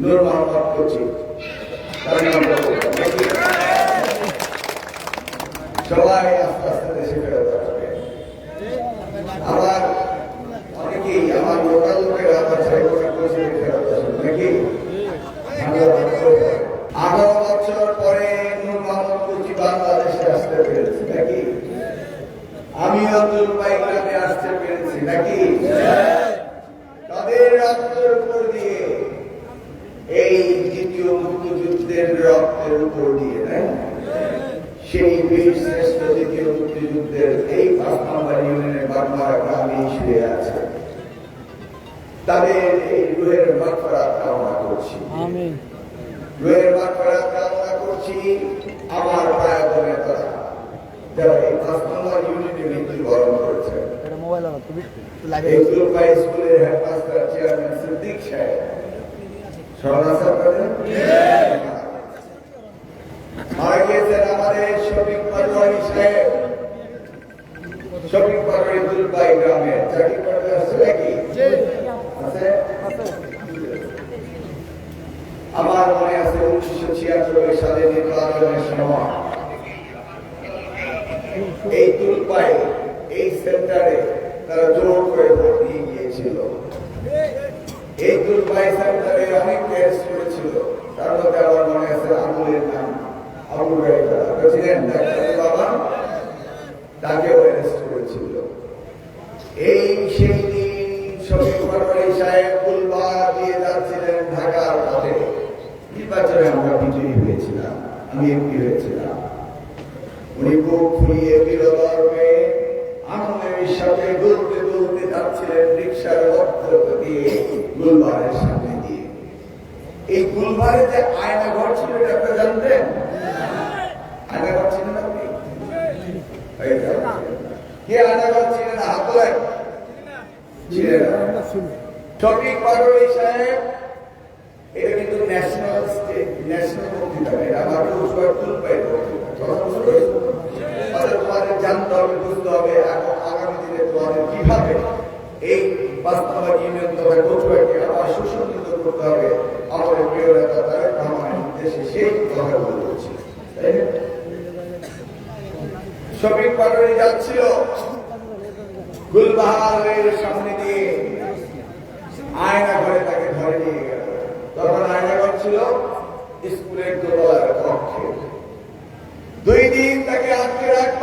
নূর মোহাম্মদ নাকি? সবাই আস্তে আস্তে দেশে ফেরত আসবে আবার অনেকেই আমার লোকাল লোকেরা আবার সাইকেল কচি ফেরত আসবে নাকি আঠারো বছর পরে নূর মোহাম্মদ কচি বাংলাদেশে আসতে পেরেছে নাকি আমি আব্দুল ভাই গ্রামে আসতে পেরেছি নাকি তাদের রক্তের উপর দিয়ে এই দ্বিতীয় মুক্তিযুদ্ধের রক্তের উপর দিয়ে তাই না? সেই বীর শ্রেষ্ঠ দ্বিতীয় এই পাঁচ নম্বর ইউনিয়নের বাগমারা গ্রামে শুয়ে আছে। তাদের এই রুহের মাকফরাত কামনা করছি। রুহের মাকফরাত কামনা করছি আমার প্রায়ত নেতারা যারা এই পাঁচ নম্বর ইউনিটে মৃত্যুবরণ করেছে স্কুলের হেডমাস্টার চেয়ারম্যান সিদ্দিক সাহেব আছে আপনাদের মারা গিয়েছেন আমাদের শফিক পাটোয়ারি সাহেব শফিক পাটোয়ারি দুলবাই গ্রামে চাকরি করতে আসছে নাকি আছে আমার মনে আছে উনিশশো ছিয়ানব্বই সালে নির্বাচনের সময় এই তুলপাই এই সেন্টারে তারা জোর করে ভোট দিয়ে গিয়েছিল। এই তুলপাই সেন্টারে অনেক কেস করেছিল তার মধ্যে আমার মনে আছে আবুলের নাম। আবুল প্রেসিডেন্ট, ডাক্তার বাবা, তাকেও অ্যারেস্ট করেছিল। এই সেই দিন শফিক পাটোয়ারি সাহেব ফুলবার দিয়ে যাচ্ছিলেন ঢাকার পথে। নির্বাচনে আমরা বিজয়ী হয়েছিলাম, আমি এমপি হয়েছিলাম। উনি বুক ফুলিয়ে যাচ্ছিলেন রিক্সার দিয়ে গুলবারের সামনে দিয়ে। এই গুলবারে যে আয়না ঘর ছিল, এটা আপনারা জানতেন আয়না ঘর ছিল না আপনি? কে আয়না ঘর ছিলেন হাত তোলেন ছিলেন শফিক পাটোয়ারি সাহেব, এটা কিন্তু ন্যাশনাল স্টেট, ন্যাশনাল বক্তৃতা এটা আমার রোজগার তুলপাই বক্তৃতা কথা বুঝতে পেরেছ? অর্থাৎ তোমাদের জানতে হবে বুঝতে হবে আগ- আগামী দিনে তোমাদের কীভাবে এই বাস্তবায়ন ইউনিয়ন তথা কচুয়াকে আবার সুসংগঠিত করতে হবে আমাদের প্রিয় নেতা তারেক রহমানের উদ্দেশ্যে সেই কথাগুলো বলছি তাই না? শফিক যাচ্ছিল। গুলবাহারের সামনে দিয়ে আয়না ঘরে তাকে ধরে নিয়ে গেল। তখন আয়না ঘর ছিল স্কুলের দোতলার কক্ষে। দুই দিন তাকে আটকে রাখব।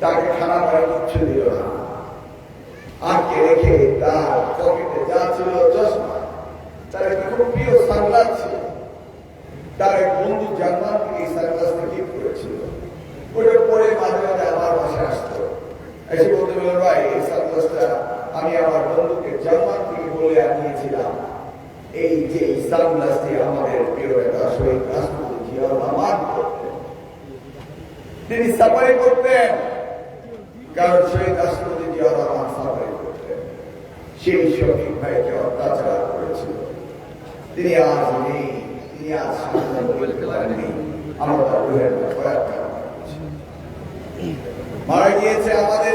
তাকে খানা পায় কিচ্ছু দিল না। আটকে রেখে তার পকেটে যা ছিল চশমা, তার খুব প্রিয় সানগ্লাস ছিল। তার এক বন্ধু জার্মান থেকে এই সানগ্লাসটা গিফট করেছিল ওটা পরে মাঝে মাঝে আমার বাসায় আসতো এসে বলতে বলল ভাই, এই সানগ্লাসটা আমি আমার বন্ধুকে জার্মান থেকে বলে আনিয়েছিলাম। এই যে এই আমাদের প্রিয় একটা শহীদ রাষ্ট্রপতি জিয়াউর রহমান তিনি সাফারি করতেন। কারণ শহীদ রাষ্ট্রপতি জিয়াউর রহমান সাফারি করতেন। সেই শফিক ভাইকে অত্যাচার করেছিল। তিনি আজ নেই। তিনি আজ আমরা। মারা গিয়েছে আমাদের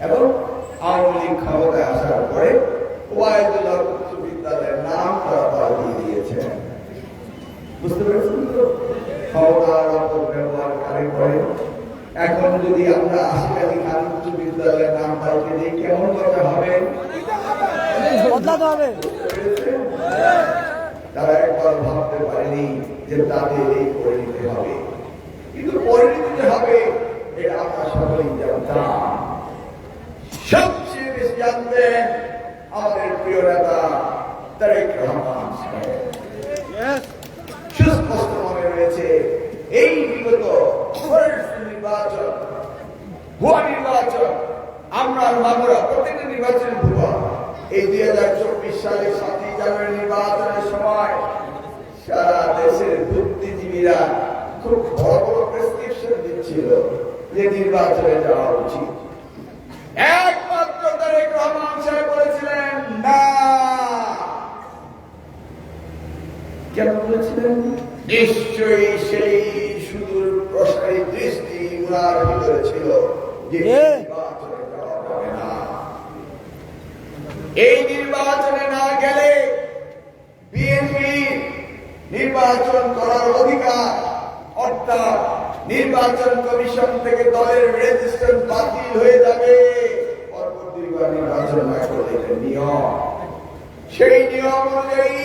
এবং আওয়ামী লীগ ক্ষমতায় আসার পরে ওয়াইদুল্লাহ উচ্চ বিদ্যালয়ের নাম তারা পাল্টিয়ে দিয়েছেন বুঝতে পেরেছেন তো? ক্ষমতার অপব্যবহার কারে করে এখন যদি আমরা আশিকালী খান উচ্চ বিদ্যালয়ের নাম পাল্টে দিই কেমন কথা হবে? বদলাতে হবে। তারা একবার ভাবতে পারেনি যে তাদের এই পরিণতি হবে। কিন্তু পরিণতি যে হবে এটা আমরা সকলেই জানতাম। সবচেয়ে বেশি জানতেন আমাদের প্রিয় নেতা তারেক রহমান সুস্পষ্ট মনে রয়েছে এই বিগত নির্বাচন ভুয়া নির্বাচন আমরা আমরা প্রত্যেকটা নির্বাচন ভুয়া। এই দুই হাজার চব্বিশ সালের সাতই জানুয়ারি নির্বাচনের সময় সারা দেশের বুদ্ধিজীবীরা খুব বড় বড় প্রেসক্রিপশন দিচ্ছিল যে নির্বাচনে যাওয়া উচিত। একমাত্র তারেক রহমান সাহেব বলেছিলেন না কেন বলেছিলেন? নিশ্চয়ই সেই সুদূর প্রসারী দৃষ্টি উনার ভিতরে ছিল। এই নির্বাচনে না গেলে বিএনপি নির্বাচন করার অধিকার অর্থাৎ নির্বাচন কমিশন থেকে দলের রেজিস্ট্রেশন বাতিল হয়ে যাবে। পরবর্তীবার নির্বাচন না করলে নিয়ম। সেই নিয়ম অনুযায়ী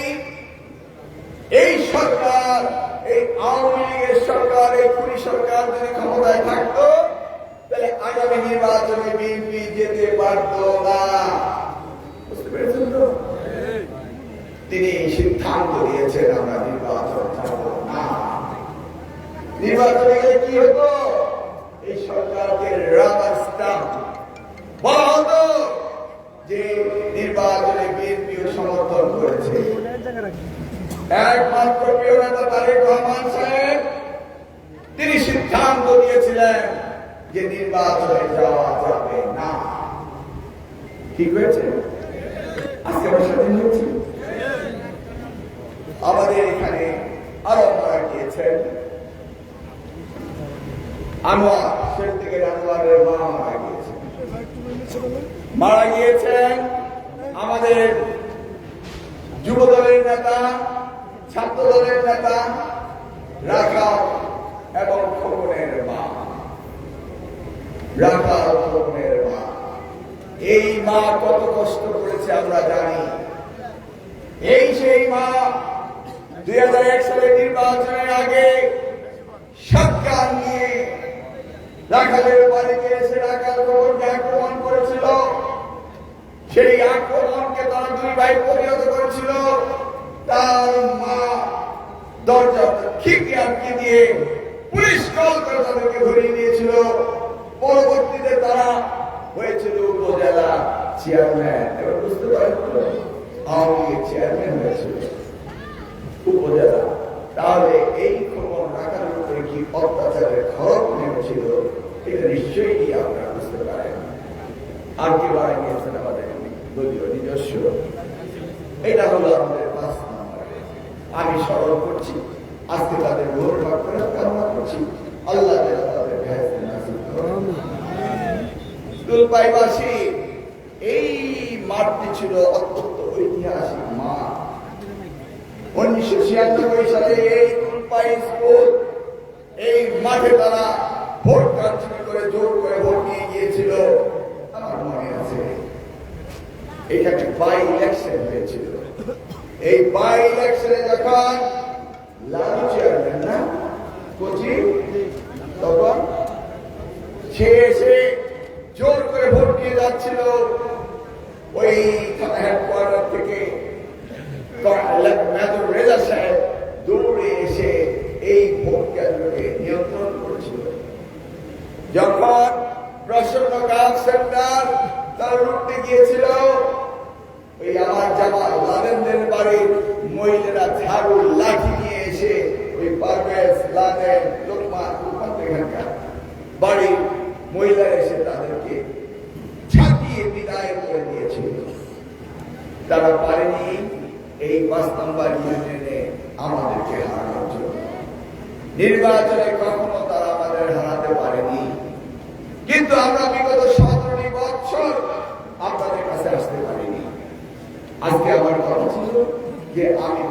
এই সরকার, এই আওয়ামী লীগের সরকার, এই পুলিশ সরকার যদি ক্ষমতায় থাকতো, তাহলে আগামী নির্বাচনে বিএনপি যেতে পারত না। তিনি সিদ্ধান্ত দিয়েছেন, আমরা নির্বাচন না। নির্বাচনে গেলে কি হতো? এই সরকারকে রাবার স্টাম্প যে নির্বাচনে বিএনপিও সমর্থন করেছে। একমাত্র প্রিয় নেতা তারেক রহমান সাহেব, তিনি সিদ্ধান্ত দিয়েছিলেন যে নির্বাচনে যাওয়া যাবে না। ঠিক হয়েছে? আজকে আমার স্বাধীন আমাদের এখানে আরও মারা গিয়েছেন আনোয়ার, শেখ থেকে আনোয়ারের মা মারা গিয়েছেন মারা গিয়েছেন আমাদের যুব দলের নেতা ছাত্র দলের নেতা রাখাল এবং খোকনের মা। রাখাল খোকনের মা। এই মা কত কষ্ট করেছে আমরা জানি। এই সেই মা দুই হাজার এক সালের নির্বাচনের আগে সরকার নিয়ে রাখালের বাড়িতে এসে রাখাল খোকনকে আক্রমণ করেছিল। সেই আক্রমণকে তারা দুই ভাই পরিণত করেছিল। তার মা দরজা খিড়কি আটকে দিয়ে পুলিশ কল করে তাদেরকে ধরিয়ে দিয়েছিল। পরবর্তীতে তারা হয়েছিল উপজেলা চেয়ারম্যান। এবার বুঝতে পারেন আওয়ামী লীগের চেয়ারম্যান হয়েছিল উপজেলা। তাহলে এই খবর রাখার উপরে কি অত্যাচারের খরচ নেমেছিল, এটা নিশ্চয়ই আপনারা বুঝতে পারেন। আর কি বাড়াই নিয়েছেন আমাদের দলীয় নিজস্ব। এটা হলো আমাদের পাঁচ নম্বর আমি স্মরণ করছি আজকে তাদের ভোর ভাগ করে কামনা করছি আল্লাহ যেন তাদের ভেজ নাসিব করেন। দুলপাইবাসী এই মাঠটি ছিল অত্যন্ত ঐতিহাসিক মাঠ। উনিশশো ছিয়ানব্বই সালে এই দুলপাই স্কুল এই মাঠে তারা ভোট কারচুপি করে জোর করে ভোট নিয়ে গিয়েছিল। আমার মনে আছে এখানে বাই ইলেকশন হয়েছিল। এই বাই ইলেকশনে যখন লালু চেয়ারম্যান না, কোচি, তখন সে এসে জোর করে ভোট নিয়ে যাচ্ছিল ওই থানা থেকে রেজা সাহেব দৌড়ে এসে এই ভোট কেন্দ্রকে নিয়ন্ত্রণ করেছিল। যখন প্রসন্ন কাজ সেন্টার তার লুটতে গিয়েছিল, ওই আমার জামাল লাদেনদের বাড়ির মহিলারা ঝাড়ু লাঠি নিয়ে এসে ওই পারভেজ লাদেন লোকমান লোকমান এখানকার এসে তাদেরকে ছাপিয়ে বিদায় করে দিয়েছিল তারা পারেনি এই পাঁচ নম্বর ইউনিয়নে আমাদেরকে হারানোর জন্য। নির্বাচনে কখনো তারা আমাদের হারাতে পারেনি। কিন্তু আমরা বিগত সতেরোটি বছর আপনাদের কাছে আসতে পারিনি। আজকে আমার কথা ছিল যে আমি